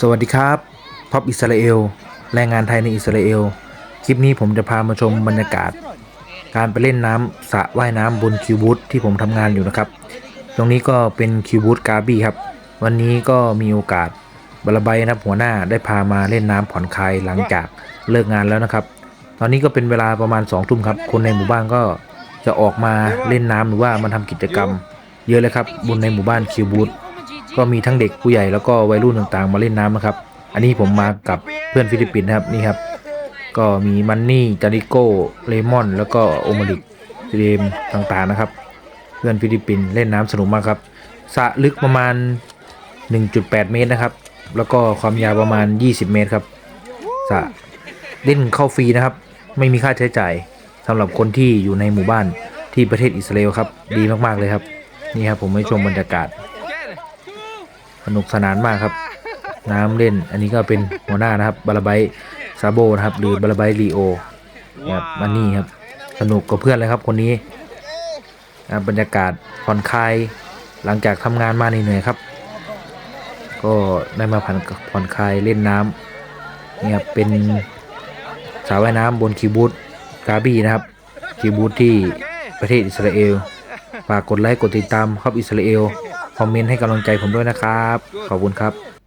สวัสดีครับพับอิสราเอลแรงงานไทยในอิสราเอล คลิปนี้ผมจะพามาชมบรรยากาศ การไปเล่นน้ำสระว่ายน้ำบนคิวบูธที่ผมทำงานอยู่นะครับ ตรงนี้ก็เป็นคิวบูธกาบี้ครับ วันนี้ก็มีโอกาสบาลาใบนะครับหัวหน้าได้พามาเล่นน้ำผ่อนคลายหลังจากเลิกงานแล้วนะครับ ตอนนี้ก็เป็นเวลาประมาณ2องทุ่มครับ คนในหมู่บ้านก็จะออกมาเล่นน้ำหรือว่ามาทำกิจกรรม เยอะเลยครับบนในหมู่บ้านคิวบูธ ก็มีทั้งเด็กผู้ใหญ่แล้วก็วัยรุ่นต่างๆ มาเล่นน้ำนะครับ อันนี้ผมมากับเพื่อนฟิลิปปินส์นะครับนี่ครับ ก็มีมันนี่จาริโก้เลมอน แล้วก็โอมาริกเรมต่างๆนะครับ เพื่อนฟิลิปปินส์เล่นน้ำสนุกมากครับสระลึกประมาณ 1.8 เมตรนะครับ แล้วก็ความยาวประมาณ 20 เมตรครับสระเล่นเข้าฟรีนะครับ ไม่มีค่าใช้จ่ายสำหรับคนที่อยู่ในหมู่บ้านที่ประเทศอิสราเอลครับ ดีมากๆเลยครับ นี่ครับผมให้ชมบรรยากาศ นุกสนานมากครับ น้ำเล่น อันนี้ก็เป็นหัวหน้านะครับบาลาไบซาโบนะครับ หรือบาลาไบลีโอครับมันนี่ครับ สนุกกับเพื่อนเลยครับคนนี้นะครับบรรยากาศผ่อนคลายหลังจากทำงานมาเหนื่อยๆครับ ก็ได้มาผ่อนผ่อนคลายเล่นน้ำนี่ครับเป็นสระว่ายน้ำบนคิวบูธกาบีนะครับคิวบูธที่ประเทศอิสราเอลฝากกดไลค์กดติดตามครับอิสราเอล คอมเมนต์ให้กำลังใจผมด้วยนะครับ ขอบคุณครับ